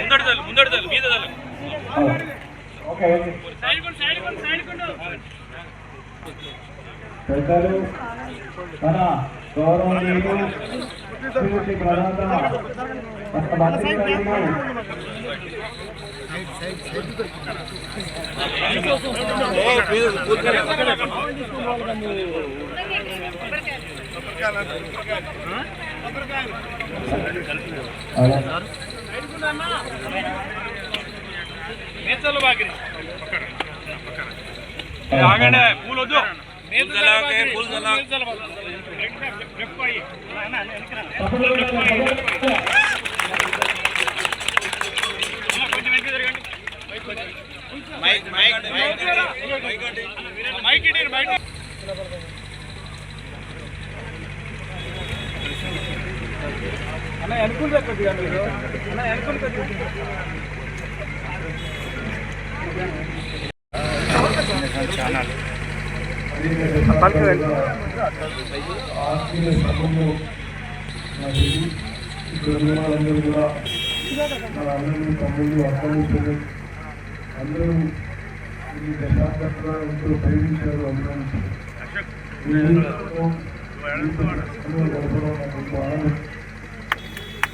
ముందడి తల్లి ముందడి మీద పెద్దలు మన గౌరవనీయులు శ్రీమతి ప్రధాన మంత్రి ఆగండి పూలు వద్దు మైక్ మైక్ మైక్ ఇటు మైక్ అన్న అనుకుంటా కొద్దిగా మీరు అన్న అనుకుంటా ఆత్మీయ సభలో మరి ఇక్కడ ఉన్న వాళ్ళందరూ కూడా మన అన్నలు తమ్ముళ్ళు అక్కలు చెల్లెలు అందరూ ఈ దశాబ్దంగా ఎంతో ప్రేమించారు అభిమానించారు ఈ జీవితంలో మీతో అందరూ గడపడం నాకు ఎంతో ఆనందం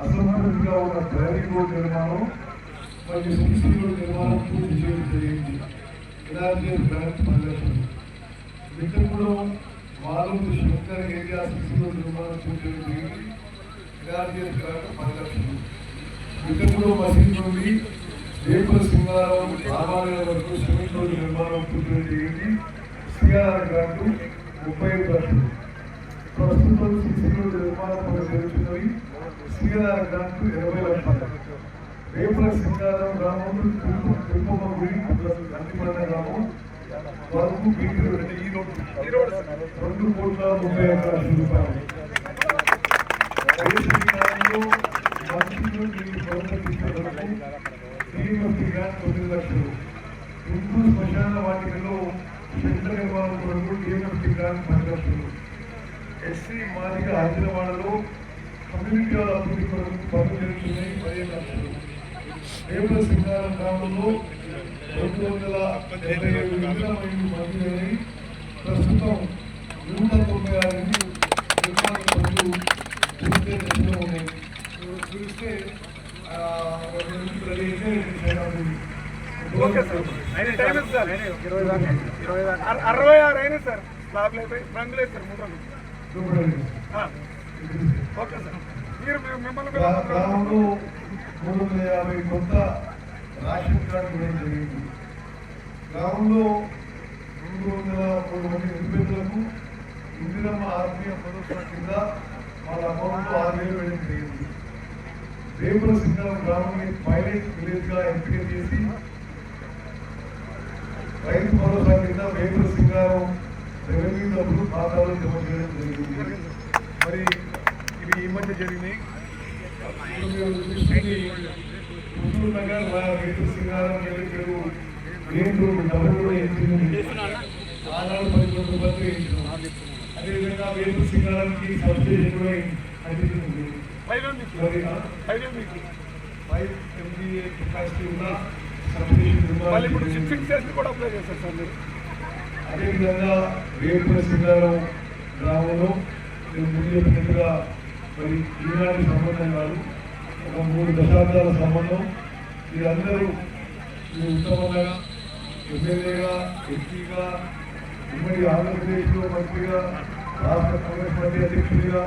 హిందూ ఉన్న డ్రైవింగ్ రోడ్ నిర్మాణం మరియు సిసి రోడ్ నిర్మాణం పూర్తి చేయడం జరిగింది. ఇలాంటి బ్రాంచ్ ప్రదర్శన Vikramapuram Maluru Shankar area CC road నిర్మాణం పూర్తి చేయడం జరిగింది. ఇలాంటి బ్రాంచ్ ప్రదర్శన విక్రమపురం మసీద్ నుండి రేపుల సింగారం రామాలయం వరకు సిమెంట్ రోడ్ నిర్మాణం పూర్తి చేయడం జరిగింది. సిఆర్ గ్రాంట్ ముప్పై లక్షలు. ప్రస్తుతం సిసి రోడ్ నిర్మాణం సిఆర్ గ్రాంట్ ఇరవై లక్షలు రేపుల సింగారం గ్రామం తిరుప తిరుపమ్మ గుడి నందిపన్న గ్రామం. వరకు రోడ్డు. రెండు కోట్ల ముప్పై ఐదు లక్షల రూపాయలు. తొమ్మిది లక్షలు. హిందూ శ్మశాన వాటికలో శంకర నిర్మాణం కొరకు శ్రీమతి గారు పది లక్షలు. ఎస్సీ మాదిగ హైదరాబాద్లో కమ్యూనిటీ హాల్ అభివృద్ధి కొరకు పనులు జరుగుతున్నాయి పదిహేను లక్షలు సింగారం గ్రామంలో రెండు వందల డెబ్బై ఏడు ఇంద్రమయులు మంజూరైనవి ప్రస్తుతం నూట తొంభై ఆరు ఇళ్ళు నిర్మాణ పనులు పూర్తి దశలో ఉన్నాయి. చూస్తే సార్. సార్ అరవై ఆరు అయినా సార్. స్లాబ్లు అయిపోయి రంగులు వేస్తారు మూడు రంగులు. Okay sir. మీరు మీ- మిమ్మల్ని గ్రా- కూడా- గ్రామంలో మూడు వందల యాభై కొత్త రేషన్ కార్డు ఇవ్వడం జరిగింది. గ్రామంలో రెండు వందల మూడు మంది నిరుపేదలకు ఇందిరమ్మ ఆత్మీయ భరోసా కింద వాళ్ళ అకౌంట్లో ఆరు వేలు వేయడం జరిగింది. రేపుల సింగం గ్రామాన్ని పైలట్ విలేజ్గా ఎంపిక చేసి రైతు భరోసా కింద రేపుల సింగారం రెవెన్యూ డబ్బులు ఖాతాలో జమ చేయడం జరిగింది. మరి ఇవి ఈ మధ్య జరిగినాయి హుజూర్ నగర్ రేపు Singaram main road double road వేయించింది ఆనాడు పది కోట్ల రూపాయలు వేయించినాం అదేవిధంగా రేపు సింగారానికి సబ్సిడీ కూడా అందించింది ఫైవ్ ఎంబీఏ కెపాసిటీ ఉన్న సబ్సిడీ ఇప్పుడు సిక్స్ ఎస్ కూడా అప్లై చేస్తారు సార్ మీరు. అదేవిధంగా రేపు సింగారం గ్రామంలో నేను ముందు చెప్పినట్టుగా మరి ఈనాటి సంబంధం కాదు ఒక మూడు దశాబ్దాల సంబంధం. మీరందరూ మీ ఉత్తమంగా ఎమ్మెల్యేగా ఎంపీగా ఉమ్మడి ఆంధ్రప్రదేశ్లో మంత్రిగా రాష్ట్ర కాంగ్రెస్ పార్టీ అధ్యక్షుడిగా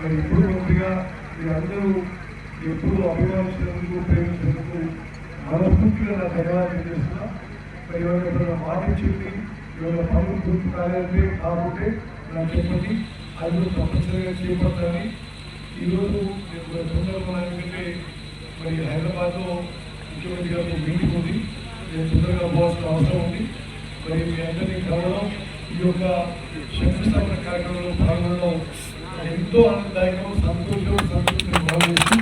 మరి ఇప్పుడు మంత్రిగా మీరందరూ ఎప్పుడూ అభిమానించినందుకు ప్రేమించినందుకు మనస్ఫూర్తిగా నా ధన్యవాదాలు చేస్తున్నా మరి ఎవరైనా ఎప్పుడైనా మాట ఇచ్చింది ఎవరైనా పనులు పూర్తి కాలేదంటే కాకుంటే నాకు చెప్పండి. అది తప్పనిసరిగా చేపట్టాలని ఈరోజు నేను కూడా తొందరగా ఎందుకంటే మరి హైదరాబాద్లో ముఖ్యమంత్రి గారితో మీటింగ్ ఉంది నేను తొందరగా పోవాల్సిన అవసరం ఉంది. మరి మీ అందరినీ కలవడం ఈ యొక్క శంకుస్థాపన కార్యక్రమంలో పాల్గొనడం ఎంతో ఆనందదాయకం సంతోషం సంతృప్తిని భావిస్తూ